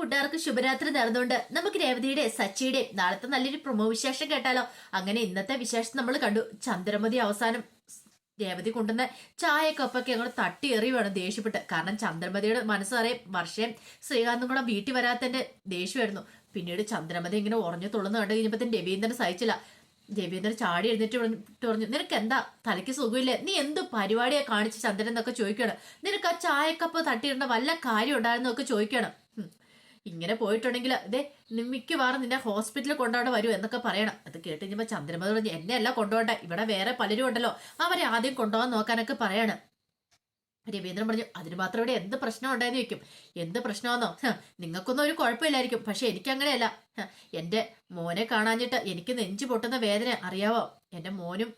കൂട്ടുകാർക്ക് ശുഭരാത്രി നേർന്നുകൊണ്ട് നമുക്ക് രേവതിയുടെ സച്ചിയുടെ നാളത്തെ നല്ലൊരു പ്രൊമോ വിശേഷം കേട്ടാലോ? അങ്ങനെ ഇന്നത്തെ വിശേഷം നമ്മൾ കണ്ടു. ചന്ദ്രമതി അവസാനം രേവതി കൊണ്ടുവന്ന ചായക്കൊപ്പൊക്കെ ഞങ്ങൾ തട്ടി എറി വേണം ദേഷ്യപ്പെട്ട്. കാരണം ചന്ദ്രമതിയുടെ മനസ്സറിയാം വർഷം ശ്രീകാന്തും കൂടെ വീട്ടിൽ വരാത്തതിന്റെ ദേഷ്യമായിരുന്നു. പിന്നീട് ചന്ദ്രമതി ഇങ്ങനെ ഉറഞ്ഞു തുള്ളുന്ന കണ്ടു കഴിഞ്ഞപ്പോൾ രവീന്ദ്രൻ സഹിച്ചില്ല. രവീന്ദ്രൻ ചാടി എഴുന്നേറ്റ് പറഞ്ഞു നിനക്ക് എന്താ തലയ്ക്ക് സുഖമില്ലേ? നീ എന്ത് പരിപാടിയാ കാണിച്ച് ചന്ദ്രൻ എന്നൊക്കെ ചോദിക്കണം നിനക്ക് ആ ചായക്കപ്പ് തട്ടിയിടേണ്ട വല്ല കാര്യം ഉണ്ടായിരുന്നൊക്കെ ചോദിക്കണം. ഇങ്ങനെ പോയിട്ടുണ്ടെങ്കിൽ അതെ മിക്കവാറും നിന്നെ ഹോസ്പിറ്റലിൽ കൊണ്ടുപോകേണ്ട വരും എന്നൊക്കെ പറയണം. അത് കേട്ട് കഴിഞ്ഞപ്പോൾ ചന്ദ്രമതി പറഞ്ഞു എന്നെ അല്ല കൊണ്ടുപോകണ്ട ഇവിടെ വേറെ പലരും ഉണ്ടല്ലോ അവരെ ആദ്യം കൊണ്ടുപോകാൻ നോക്കാനൊക്കെ പറയാണ്. രവീന്ദ്രൻ പറഞ്ഞു അതിന് മാത്രം ഇവിടെ എന്ത് പ്രശ്നം ഉണ്ടായെന്ന് ചോദിക്കും. എന്ത് പ്രശ്നമാണെന്നോ നിങ്ങൾക്കൊന്നും ഒരു കുഴപ്പമില്ലായിരിക്കും പക്ഷെ എനിക്ക് അങ്ങനെയല്ല. എന്റെ മോനെ കാണാഞ്ഞിട്ട് എനിക്ക് നെഞ്ചു പൊട്ടുന്ന വേദന അറിയാവോ? എന്റെ മോനും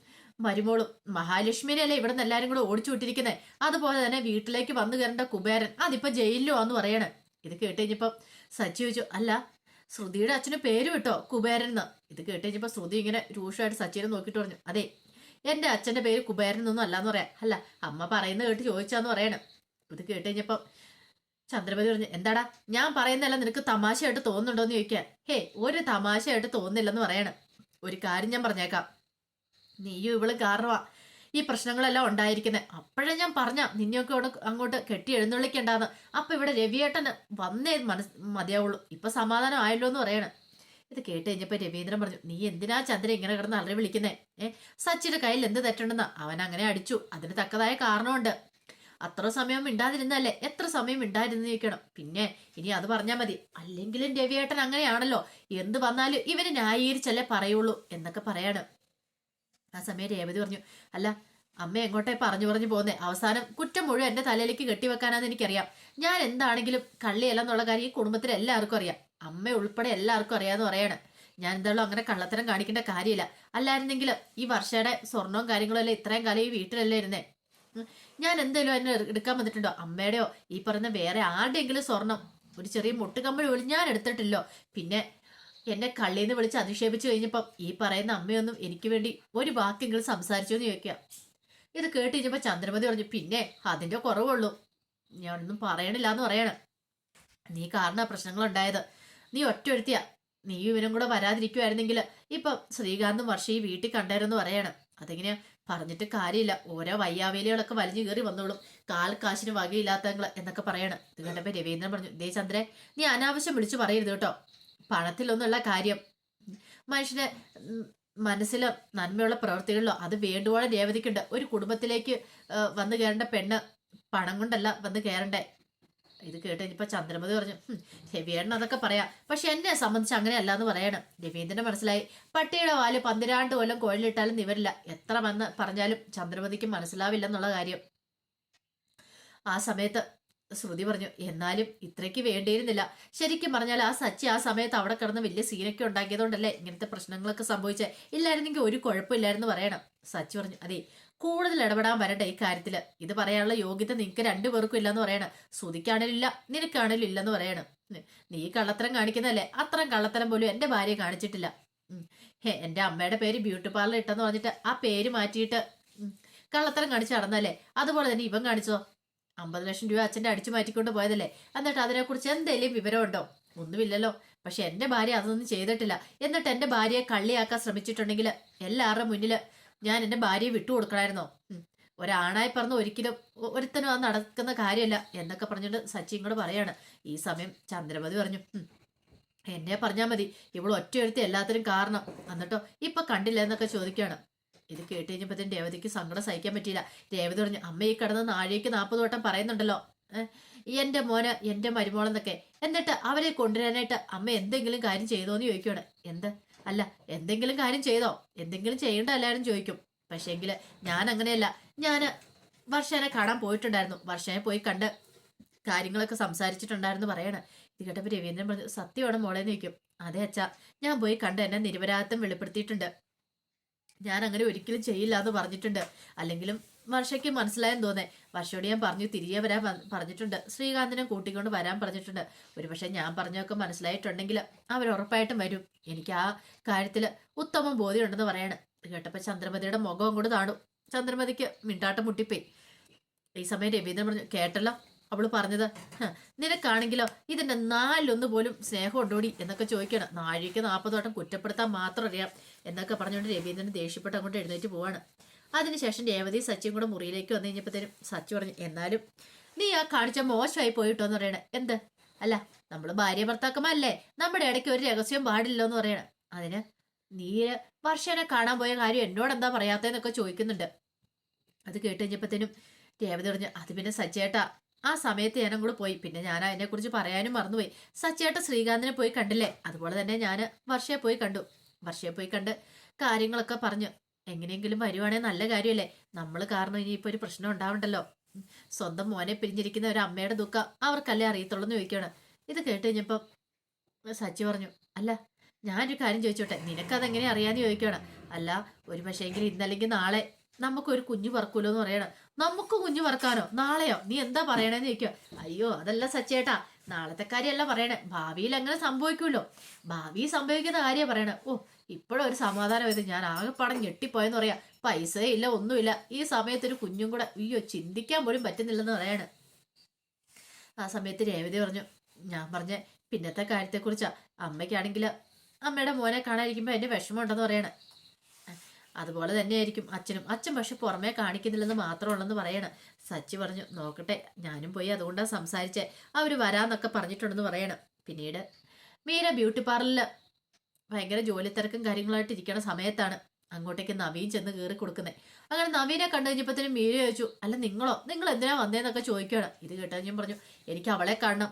മരുമോളും മഹാലക്ഷ്മിനെയല്ലേ ഇവിടെ നിന്ന് എല്ലാവരും കൂടെ ഓടിച്ചു വിട്ടിരിക്കുന്നത് അതുപോലെ തന്നെ വീട്ടിലേക്ക് വന്നു കയറേണ്ട കുബേരൻ അതിപ്പോൾ ജയിലിലോ എന്ന് പറയണേ. ഇത് കേട്ട് കഴിഞ്ഞപ്പോ സച്ചി ചോദിച്ചു അല്ല ശ്രുതിയുടെ അച്ഛന് പേര് വിട്ടോ? കുബേരൻ എന്ന് ഇത് കേട്ട് കഴിഞ്ഞപ്പോ ശ്രുതി ഇങ്ങനെ രൂക്ഷമായിട്ട് സച്ചിനെ നോക്കിയിട്ട് പറഞ്ഞു അതെ എന്റെ അച്ഛന്റെ പേര് കുബേരൻ എന്നൊന്നും അല്ലാന്ന് പറയാം. അല്ല അമ്മ പറയുന്നത് കേട്ട് ചോദിച്ചാന്ന് പറയണം. ഇത് കേട്ട് കഴിഞ്ഞപ്പോ ചന്ദ്രപതി പറഞ്ഞു എന്താടാ ഞാൻ പറയുന്നതല്ല നിനക്ക് തമാശയായിട്ട് തോന്നുന്നുണ്ടോന്ന് ചോദിക്കാം. ഹേ ഒരു തമാശയായിട്ട് തോന്നുന്നില്ലെന്ന് പറയണം. ഒരു കാര്യം ഞാൻ പറഞ്ഞേക്കാം. നീയും ഇവൾ കാരണമാ ഈ പ്രശ്നങ്ങളെല്ലാം ഉണ്ടായിരിക്കുന്നത് അപ്പോഴേ ഞാൻ പറഞ്ഞ നിന്നെയൊക്കെ അങ്ങോട്ട് കെട്ടി എഴുന്നള്ളിക്കേണ്ടാന്ന് അപ്പൊ ഇവിടെ രവിയേട്ടന് വന്നേ മനസ് മതിയാവുള്ളൂ. ഇപ്പൊ സമാധാനം ആയല്ലോ എന്ന് പറയണം. ഇത് കേട്ട് കഴിഞ്ഞപ്പോ രവീന്ദ്രൻ പറഞ്ഞു നീ എന്തിനാ ചന്ദ്രൻ ഇങ്ങനെ കിടന്ന് അലറി വിളിക്കുന്നേ? ഏ സച്ചിയുടെ കയ്യിൽ എന്ത് തെറ്റുണ്ടെന്ന്? അവൻ അങ്ങനെ അടിച്ചു. അതിന് തക്കതായ കാരണമുണ്ട്. അത്ര സമയം മിണ്ടാതിരുന്നല്ലേ എത്ര സമയം മിണ്ടാതിരുന്ന് ചോദിക്കണം പിന്നെ ഇനി അത് പറഞ്ഞാൽ മതി. അല്ലെങ്കിലും രവിയേട്ടൻ അങ്ങനെയാണല്ലോ. എന്ത് വന്നാലും ഇവന് ന്യായീകരിച്ചല്ലേ പറയുള്ളൂ എന്നൊക്കെ പറയാണ്. ആ സമയം രേവതി പറഞ്ഞു അല്ല അമ്മ എങ്ങോട്ടേ പറഞ്ഞു പറഞ്ഞു പോകുന്നേ അവസാനം കുറ്റം മുഴുവൻ എന്റെ തലയിലേക്ക് കെട്ടിവെക്കാനാന്ന് എനിക്കറിയാം. ഞാൻ എന്താണെങ്കിലും കള്ളിയല്ല എന്നുള്ള കാര്യം ഈ കുടുംബത്തിൽ എല്ലാവർക്കും അറിയാം. അമ്മ ഉൾപ്പെടെ എല്ലാവർക്കും അറിയാന്ന് പറയാണ്. ഞാൻ എന്തായാലും അങ്ങനെ കള്ളത്തരം കാണിക്കേണ്ട കാര്യമില്ല. അല്ലായിരുന്നെങ്കിൽ ഈ വർഷയുടെ സ്വർണവും കാര്യങ്ങളും എല്ലാം ഇത്രയും കാലം ഈ വീട്ടിലല്ലേ ഇരുന്നേ? ഞാൻ എന്തെങ്കിലും എന്നെ എടുക്കാൻ വന്നിട്ടുണ്ടോ? അമ്മയുടെയോ? ഈ പറയുന്ന വേറെ ആരുടെയെങ്കിലും സ്വർണം? ഒരു ചെറിയ മുട്ടുകമ്പഴി പോലും ഞാൻ എടുത്തിട്ടില്ലോ. പിന്നെ എന്നെ കള്ളിന്ന് വിളിച്ച് അധിക്ഷേപിച്ചു കഴിഞ്ഞപ്പം ഈ പറയുന്ന അമ്മയൊന്നും എനിക്ക് വേണ്ടി ഒരു വാക്കെങ്കിലും സംസാരിച്ചു എന്ന് ചോദിക്കാം. ഇത് കേട്ട് കഴിഞ്ഞപ്പോൾ ചന്ദ്രമതി പറഞ്ഞു പിന്നെ അതിന്റെ കുറവുള്ളൂ. ഞാനൊന്നും പറയണില്ല എന്ന് പറയണം. നീ കാരണ പ്രശ്നങ്ങൾ ഉണ്ടായത് നീ ഒറ്റ ഒരുത്തിയ നീ ഇവനും കൂടെ വരാതിരിക്കുമായിരുന്നെങ്കിൽ ഇപ്പം ശ്രീകാന്തും വർഷ ഈ വീട്ടിൽ കണ്ടായിരുന്നു പറയണം. അതിങ്ങനെ പറഞ്ഞിട്ട് കാര്യമില്ല. ഓരോ വയ്യാവേലികളൊക്കെ വലിഞ്ഞു കയറി വന്നോളും. കാൽ കാശിന് വകയില്ലാത്തങ്ങൾ എന്നൊക്കെ പറയണം. ഇത് കണ്ടപ്പോ രവീന്ദ്രൻ പറഞ്ഞു ദേ ചന്ദ്രൻ നീ അനാവശ്യം വിളിച്ചു പറയരുത് കേട്ടോ. പണത്തിലൊന്നുള്ള കാര്യം. മനുഷ്യന് മനസ്സിലോ നന്മയുള്ള പ്രവൃത്തികളിലോ അത് വേണ്ടുവോളം രേവതിക്കുണ്ട്. ഒരു കുടുംബത്തിലേക്ക് വന്നു കയറേണ്ട പെണ്ണ് പണം കൊണ്ടല്ല വന്ന് കയറണ്ടേ? ഇത് കേട്ട് ഇനിയിപ്പോ ചന്ദ്രമതി പറഞ്ഞു "ഹും, രവിയേട്ടൻ അതൊക്കെ പറയാം. പക്ഷെ എന്നെ സംബന്ധിച്ച് അങ്ങനെയല്ല എന്ന് പറയണം. രവീന്ദ്രന് മനസ്സിലായി. പട്ടിയുടെ വാൽ പന്തിരാണ്ട് കൊല്ലം കോഴിലിട്ടാലും നിവരില്ല. എത്ര വന്ന് പറഞ്ഞാലും ചന്ദ്രമതിക്ക് മനസ്സിലാവില്ല എന്നുള്ള കാര്യം. ആ സമയത്ത് ശ്രുതി പറഞ്ഞു എന്നാലും ഇത്രയ്ക്ക് വേണ്ടിയിരുന്നില്ല. ശരിക്കും പറഞ്ഞാൽ ആ സച്ചി ആ സമയത്ത് അവിടെ കിടന്ന് വലിയ സീനൊക്കെ ഉണ്ടാക്കിയതുകൊണ്ടല്ലേ ഇങ്ങനത്തെ പ്രശ്നങ്ങളൊക്കെ സംഭവിച്ചേ? ഇല്ലായിരുന്നെങ്കിൽ ഒരു കുഴപ്പമില്ലായിരുന്നു പറയണം. സച്ചി പറഞ്ഞു അതെ കൂടുതൽ ഇടപെടാൻ വരണ്ട ഈ കാര്യത്തിൽ. ഇത് പറയാനുള്ള യോഗ്യത നിനക്ക് രണ്ടുപേർക്കും ഇല്ലെന്ന് പറയണം. ശ്രുതിക്കാണേലും ഇല്ല നിനക്കാണേലും ഇല്ലെന്ന് പറയണം. നീ കള്ളത്തരം കാണിക്കുന്നതല്ലേ? അത്രയും കള്ളത്തരം പോലും എന്റെ ഭാര്യ കാണിച്ചിട്ടില്ല. എന്റെ അമ്മയുടെ പേര് ബ്യൂട്ടി പാർലർ ഇട്ടെന്ന് പറഞ്ഞിട്ട് ആ പേര് മാറ്റിയിട്ട് കള്ളത്തരം കാണിച്ച് നടന്നല്ലേ അതുപോലെ തന്നെ ഇവൻ കാണിച്ചോ? അമ്പത് ലക്ഷം രൂപ അച്ഛന്റെ അടിച്ചു മാറ്റിക്കൊണ്ട് പോയതല്ലേ? എന്നിട്ട് അതിനെക്കുറിച്ച് എന്തെങ്കിലും വിവരമുണ്ടോ? ഒന്നുമില്ലല്ലോ. പക്ഷെ എന്റെ ഭാര്യ അതൊന്നും ചെയ്തിട്ടില്ല. എന്നിട്ട് എന്റെ ഭാര്യയെ കള്ളിയാക്കാൻ ശ്രമിച്ചിട്ടുണ്ടെങ്കിൽ എല്ലാവരുടെ മുന്നിൽ ഞാൻ എന്റെ ഭാര്യയെ വിട്ടുകൊടുക്കണമായിരുന്നോ. ഒരാണായി പറഞ്ഞ ഒരിക്കലും ഒരുത്തനും അത് നടക്കുന്ന കാര്യമല്ല എന്നൊക്കെ പറഞ്ഞിട്ട് സച്ചിൻ കൂടെ പറയാണ്. ഈ സമയം ചന്ദ്രമതി പറഞ്ഞു എന്നെ പറഞ്ഞാൽ മതി. ഇവൾ ഒറ്റയൊരുത്തി എല്ലാത്തിനും കാരണം. എന്നിട്ടോ ഇപ്പൊ കണ്ടില്ല എന്നൊക്കെ ചോദിക്കുകയാണ്. ഇത് കേട്ട് കഴിഞ്ഞപ്പോഴത്തേന് രേവതിക്ക് സങ്കടം സഹിക്കാൻ പറ്റിയില്ല. രേവതി പറഞ്ഞു അമ്മ ഈ കിടന്ന് നാഴികയ്ക്ക് നാൽപ്പത് വട്ടം പറയുന്നുണ്ടല്ലോ. എന്റെ മോന് എന്റെ മരുമോളെന്നൊക്കെ എന്നിട്ട് അവരെ കൊണ്ടുവരാനായിട്ട് അമ്മ എന്തെങ്കിലും കാര്യം ചെയ്തോന്ന് ചോദിക്കുകയാണ് എന്ത്? അല്ല എന്തെങ്കിലും കാര്യം ചെയ്തോ? എന്തെങ്കിലും ചെയ്യേണ്ട എല്ലാവരും ചോദിക്കും. പക്ഷേങ്കിൽ ഞാൻ അങ്ങനെയല്ല. ഞാൻ വർഷേനെ കാണാൻ പോയിട്ടുണ്ടായിരുന്നു. വർഷേനെ പോയി കണ്ട് കാര്യങ്ങളൊക്കെ സംസാരിച്ചിട്ടുണ്ടായിരുന്നു പറയണ. ഇത് കേട്ടപ്പോ രവീന്ദ്രൻ പറഞ്ഞു സത്യമാണ് മോളെ ചോദിക്കും. അതെ അച്ഛാ ഞാൻ പോയി കണ്ട് എന്നെ നിരപരാധിത്വം വെളിപ്പെടുത്തിയിട്ടുണ്ട്. ഞാൻ അങ്ങനെ ഒരിക്കലും ചെയ്യില്ല എന്ന് പറഞ്ഞിട്ടുണ്ട്. അല്ലെങ്കിലും വർഷയ്ക്ക് മനസ്സിലായെന്ന് തോന്നേ. വർഷയോട് ഞാൻ പറഞ്ഞു തിരികെ വരാൻ പറഞ്ഞിട്ടുണ്ട്. ശ്രീകാന്തിനെ കൂട്ടിക്കൊണ്ട് വരാൻ പറഞ്ഞിട്ടുണ്ട്. ഒരുപക്ഷെ ഞാൻ പറഞ്ഞൊക്കെ മനസ്സിലായിട്ടുണ്ടെങ്കിൽ അവർ ഉറപ്പായിട്ടും വരും. എനിക്ക് ആ കാര്യത്തിൽ ഉത്തമം ബോധ്യമുണ്ടെന്ന് പറയാണ്. കേട്ടപ്പോൾ കേട്ടപ്പോ ചന്ദ്രമതിയുടെ മുഖം അങ്ങോട്ട് താണു. ചന്ദ്രമതിക്ക് മിണ്ടാട്ടം മുട്ടിപ്പോയി. ഈ സമയം രവീന്ദ്രൻ പറഞ്ഞു കേട്ടല്ലോ. അവൾ പറഞ്ഞത് "ഹ, നിനക്കാണെങ്കിലോ ഇതിന്റെ നാലൊന്ന് പോലും സ്നേഹം ഉണ്ടോടി എന്നൊക്കെ ചോദിക്കണം. നാഴിക്ക് നാൽപ്പത് വട്ടം കുറ്റപ്പെടുത്താൻ മാത്രം അറിയാം എന്നൊക്കെ പറഞ്ഞുകൊണ്ട് രവീന്ദ്രൻ ദേഷ്യപ്പെട്ട് അങ്ങോട്ട് എഴുന്നേറ്റ് പോവാണ്. അതിനുശേഷം രേവതി സച്ചിയും കൂടെ മുറിയിലേക്ക് വന്നു കഴിഞ്ഞപ്പോഴത്തേനും സച്ചി പറഞ്ഞു എന്നാലും നീ ആ കാണിച്ച മോശമായി പോയിട്ടോ എന്ന് പറയണേ. എന്ത്? അല്ല നമ്മൾ ഭാര്യ ഭർത്താക്കന്മാരല്ലേ? നമ്മുടെ ഇടയ്ക്ക് ഒരു രഹസ്യം പാടില്ലോ എന്ന് പറയണേ. അതിന് നീ വർഷനെ കാണാൻ പോയ കാര്യം എന്നോട് എന്താ പറയാത്തതെന്നൊക്കെ ചോദിക്കുന്നുണ്ട്. അത് കേട്ട് കഴിഞ്ഞപ്പോഴത്തേനും രേവതി പറഞ്ഞു അത് പിന്നെ സച്ചേട്ടാ ആ സമയത്ത് ഞാനും കൂടെ പോയി. പിന്നെ ഞാൻ അതിനെക്കുറിച്ച് പറയാനും മറന്നുപോയി. സച്ചേട്ട ശ്രീകാന്തിനെ പോയി കണ്ടില്ലേ? അതുപോലെ തന്നെ ഞാൻ വർഷയെ പോയി കണ്ടു. വർഷയെ പോയി കണ്ട് കാര്യങ്ങളൊക്കെ പറഞ്ഞു. എങ്ങനെയെങ്കിലും വരുവാണെങ്കിൽ നല്ല കാര്യമല്ലേ? നമ്മൾ കാരണം ഇനിയിപ്പോൾ ഒരു പ്രശ്നം ഉണ്ടാവണ്ടല്ലോ. സ്വന്തം മോനെ പിരിഞ്ഞിരിക്കുന്ന ഒരു അമ്മയുടെ ദുഃഖം അവർക്കല്ലേ അറിയത്തുള്ളൂ എന്ന് ചോദിക്കുകയാണ്. ഇത് കേട്ട് കഴിഞ്ഞപ്പം സച്ചി പറഞ്ഞു അല്ല ഞാനൊരു കാര്യം ചോദിച്ചോട്ടെ? നിനക്കതെങ്ങനെ അറിയാമെന്ന് ചോദിക്കുകയാണ്. അല്ല ഒരു പക്ഷേങ്കിൽ ഇന്നല്ലെങ്കിൽ നാളെ നമുക്കൊരു കുഞ്ഞു പറക്കൂലോ എന്ന് പറയണം. നമുക്ക് കുഞ്ഞു പറക്കാനോ നാളെയോ? നീ എന്താ പറയണേന്ന് ചോദിക്കോ അയ്യോ അതല്ല സച്ചേട്ടാ. നാളത്തെ കാര്യമല്ല പറയണേ. ഭാവിയിൽ അങ്ങനെ സംഭവിക്കുമല്ലോ. ഭാവി സംഭവിക്കുന്ന കാര്യം പറയണേ. ഓ ഇപ്പോഴും ഒരു സമാധാനം ഇത് ഞാൻ ആകെപ്പാടം ഞെട്ടിപ്പോയെന്ന് പറയാ. പൈസയില്ല ഒന്നുമില്ല. ഈ സമയത്ത് ഒരു കുഞ്ഞും കൂടെ അയ്യോ ചിന്തിക്കാൻ പോലും പറ്റുന്നില്ലെന്ന് പറയാണ്. ആ സമയത്ത് രേവതി പറഞ്ഞു ഞാൻ പറഞ്ഞ പിന്നത്തെ കാര്യത്തെക്കുറിച്ചാ? അമ്മയ്ക്കാണെങ്കിൽ അമ്മയുടെ മോനെ കാണാതിരിക്കുമ്പോൾ എന്റെ വിഷമമുണ്ടെന്ന് പറയണേ. അതുപോലെ തന്നെയായിരിക്കും അച്ഛനും. അച്ഛൻ പക്ഷെ പുറമേ കാണിക്കുന്നില്ലെന്ന് മാത്രമുള്ളെന്ന് പറയണ. സച്ചി പറഞ്ഞു നോക്കട്ടെ ഞാനും പോയി അതുകൊണ്ടാണ് സംസാരിച്ചേ. അവർ വരാന്നൊക്കെ പറഞ്ഞിട്ടുണ്ടെന്ന് പറയണം. പിന്നീട് മീര ബ്യൂട്ടി പാർലറിൽ ഭയങ്കര ജോലി തിരക്കും കാര്യങ്ങളായിട്ട് ഇരിക്കണ സമയത്താണ് അങ്ങോട്ടേക്ക് നവീൻ ചെന്ന് കയറി കൊടുക്കുന്നത്. അങ്ങനെ നവീനെ കണ്ടു കഴിഞ്ഞപ്പോഴത്തേനും മീര ചോദിച്ചു അല്ല നിങ്ങളോ? നിങ്ങൾ എന്തിനാ വന്നേന്നൊക്കെ ചോദിക്കുകയാണ്. ഇത് കേട്ടാ ഞാൻ പറഞ്ഞു എനിക്ക് അവളെ കാണണം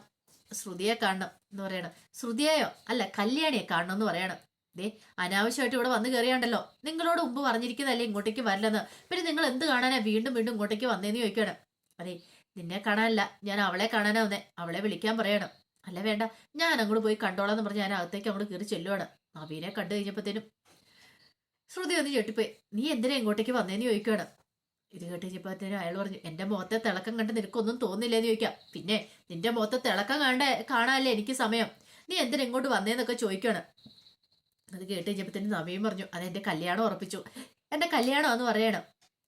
ശ്രുതിയെ കാണണം എന്ന് പറയണം. ശ്രുതിയെയോ? അല്ല കല്യാണിയെ കാണണം എന്ന് പറയണം. ദേ അനാവശ്യമായിട്ട് ഇവിടെ വന്നു കയറിയാണ്ടല്ലോ നിങ്ങളോട് മുമ്പ് പറഞ്ഞിരിക്കുന്നതല്ലേ ഇങ്ങോട്ടേക്ക് വരില്ലെന്ന് പിന്നെ നിങ്ങൾ എന്ത് കാണാനാ വീണ്ടും വീണ്ടും ഇങ്ങോട്ടേക്ക് വന്നേന്ന് ചോദിക്കണം അതെ നിന്നെ കാണാനല്ല. ഞാൻ അവളെ കാണാനാ വന്നേ. അവളെ വിളിക്കാൻ പറയണം. അല്ല വേണ്ട. ഞാൻ അങ്ങോട്ട് പോയി കണ്ടോളാം എന്ന് പറഞ്ഞ് ഞാൻ അകത്തേക്ക് അങ്ങോട്ട് കയറി ചെല്ലുവാണ്. നവീനെ കണ്ടു കഴിഞ്ഞപ്പോഴത്തേനും ശ്രുതി ഒന്ന് ചെട്ടിപ്പോയി നീ എന്തിനാ ഇങ്ങോട്ടേക്ക് വന്നേന്ന് ചോദിക്കുകയാണ്? ഇത് കേട്ട് കഴിഞ്ഞപ്പോഴത്തേനും അയാൾ പറഞ്ഞു എന്റെ മുഖത്തെ തിളക്കം കണ്ട് നിനക്കൊന്നും തോന്നില്ലെന്ന് ചോദിക്കാം. പിന്നെ നിന്റെ മുഖത്തെ തിളക്കം കണ്ട കാണാനല്ലേ എനിക്ക് സമയം. നീ എന്തിനാ ഇങ്ങോട്ട് വന്നേന്നൊക്കെ ചോദിക്കുകയാണ്. അത് കേട്ട് കഴിഞ്ഞപ്പോൾ തന്നെ നവീൻ പറഞ്ഞു അത് എന്റെ കല്യാണം ഉറപ്പിച്ചു. എന്റെ കല്യാണമാണെന്ന് പറയണം.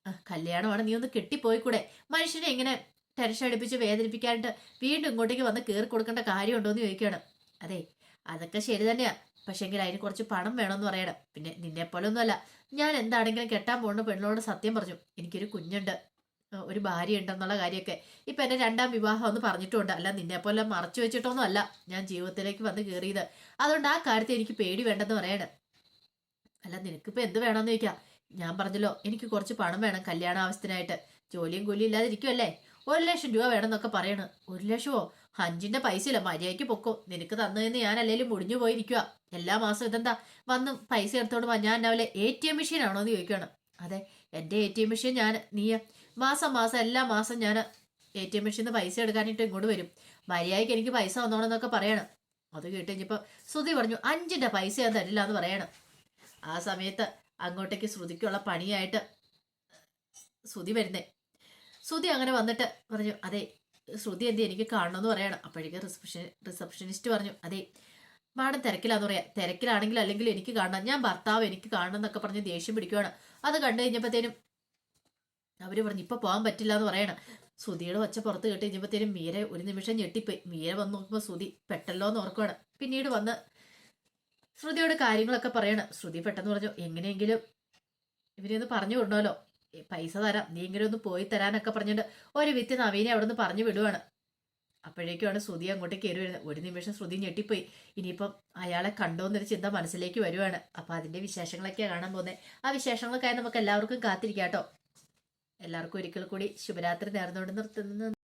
"ആ, കല്യാണമാണ് നീ ഒന്ന് കെട്ടിപ്പോയിക്കൂടെ. മനുഷ്യനെ ഇങ്ങനെ ടെൻഷൻ അടിപ്പിച്ച് വേദനിപ്പിക്കാനായിട്ട് വീണ്ടും ഇങ്ങോട്ടേക്ക് വന്ന് കയറി കൊടുക്കേണ്ട കാര്യമുണ്ടോ എന്ന് ചോദിക്കുകയാണ്. അതെ അതൊക്കെ ശരി തന്നെയാ. പക്ഷെങ്കിൽ അതിന് കുറച്ച് പണം വേണമെന്ന് പറയണം. പിന്നെ നിന്നെ പോലെ ഒന്നുമല്ല ഞാൻ എന്താണെങ്കിലും കെട്ടാൻ പോകുന്ന പെണ്ണിനോട് സത്യം പറഞ്ഞു. എനിക്കൊരു കുഞ്ഞുണ്ട്. ഒരു ഭാര്യ ഉണ്ടെന്നുള്ള കാര്യമൊക്കെ. ഇപ്പം എന്റെ രണ്ടാം വിവാഹം ഒന്ന് പറഞ്ഞിട്ടുണ്ട്. അല്ല നിന്നെ പോലെ മറച്ചു വെച്ചിട്ടൊന്നും അല്ല ഞാൻ ജീവിതത്തിലേക്ക് വന്ന് കയറിയത് അതുകൊണ്ട് ആ കാര്യത്തെ എനിക്ക് പേടി വേണ്ടെന്ന് പറയണം. അല്ല നിനക്കിപ്പോൾ എന്ത് വേണമെന്ന് ചോദിക്കാം. ഞാൻ പറഞ്ഞല്ലോ എനിക്ക് കുറച്ച് പണം വേണം കല്യാണ ആവശ്യത്തിനായിട്ട് ജോലിയും കൂലിയും ഇല്ലാതിരിക്കുമല്ലേ ഒരു ലക്ഷം രൂപ വേണമെന്നൊക്കെ പറയണ്. ഒരു ലക്ഷമോ? അഞ്ചിന്റെ പൈസ ഇല്ല മര്യാദയ്ക്ക് പൊക്കോ. നിനക്ക് തന്നതെന്ന് ഞാൻ അല്ലെങ്കിലും മുടിഞ്ഞു പോയിരിക്കുക എല്ലാ മാസവും ഇതെന്താ? വന്ന് പൈസ എടുത്തോണ്ട് ഞാൻ രാവിലെ എ ടി എം മെഷീൻ ആണോ എന്ന് ചോദിക്കുകയാണ് അതെ എന്റെ എ ടി എം മെഷീൻ ഞാൻ നീ മാസം മാസം എല്ലാ മാസം ഞാൻ എ ടി എം മെഷീന്ന് പൈസ എടുക്കാനായിട്ട് ഇങ്ങോട്ട് വരും. മര്യാദയ്ക്ക് എനിക്ക് പൈസ വന്നോണെന്നൊക്കെ പറയണം. അത് കേട്ട് കഴിഞ്ഞപ്പോൾ ശ്രുതി പറഞ്ഞു അഞ്ചിന്റെ പൈസ ഞാൻ തരില്ല എന്ന് പറയണം. ആ സമയത്ത് അങ്ങോട്ടേക്ക് ശ്രുതിക്കുള്ള പണിയായിട്ട് ശ്രുതി വരുന്നേ. ശ്രുതി അങ്ങനെ വന്നിട്ട് പറഞ്ഞു അതെ ശ്രുതി എന്ത് എനിക്ക് കാണണമെന്ന് പറയണം. അപ്പോഴേക്ക് റിസപ്ഷൻ റിസപ്ഷനിസ്റ്റ് പറഞ്ഞു അതെ മാഡം തിരക്കിലാന്ന് പറയാം. തിരക്കിലാണെങ്കിൽ അല്ലെങ്കിൽ എനിക്ക് കാണണം. ഞാൻ ഭർത്താവ് എനിക്ക് കാണണം എന്നൊക്കെ പറഞ്ഞ് ദേഷ്യം പിടിക്കുവാണ്. അത് കണ്ടു കഴിഞ്ഞപ്പോഴത്തേനും അവർ പറഞ്ഞു ഇപ്പൊ പോകാൻ പറ്റില്ല എന്ന് പറയണം. സുധിയുടെ ഒച്ച പുറത്ത് കേട്ട് കഴിഞ്ഞപ്പോഴത്തേനും മീര ഒരു നിമിഷം ഞെട്ടിപ്പോയി. മീര വന്ന് നോക്കുമ്പോൾ സുധി പെട്ടല്ലോ എന്ന് ഓർക്കുവാണ് പിന്നീട് വന്ന് ശ്രുതിയോട് കാര്യങ്ങളൊക്കെ പറയണം. ശ്രുതി പെട്ടെന്ന് പറഞ്ഞു എങ്ങനെയെങ്കിലും ഇവരെ ഒന്ന് പറഞ്ഞു വിടണമല്ലോ. പൈസ തരാം. നീ ഇങ്ങനെ ഒന്ന് പോയി തരാനൊക്കെ പറഞ്ഞിട്ട് ഒരു വിത്ത് നവീനെ അവിടെ നിന്ന് പറഞ്ഞു വിടുവാണ്. അപ്പോഴേക്കുമാണ് ശ്രുതി അങ്ങോട്ട് കയറി വരുന്നത്. ഒരു നിമിഷം ശ്രുതി ഞെട്ടിപ്പോയി. ഇനിയിപ്പം അയാളെ കണ്ടോന്നൊരു ചിന്ത മനസ്സിലേക്ക് വരുവാണ്. അപ്പൊ അതിന്റെ വിശേഷങ്ങളൊക്കെയാണ് കാണാൻ പോകുന്നത് ആ വിശേഷങ്ങളൊക്കെ നമുക്ക് എല്ലാവർക്കും കാത്തിരിക്കാം കേട്ടോ. എല്ലാവർക്കും ഒരിക്കൽ കൂടി ശുഭരാത്രി നേർന്നുകൊണ്ട് നിർത്തുന്നു.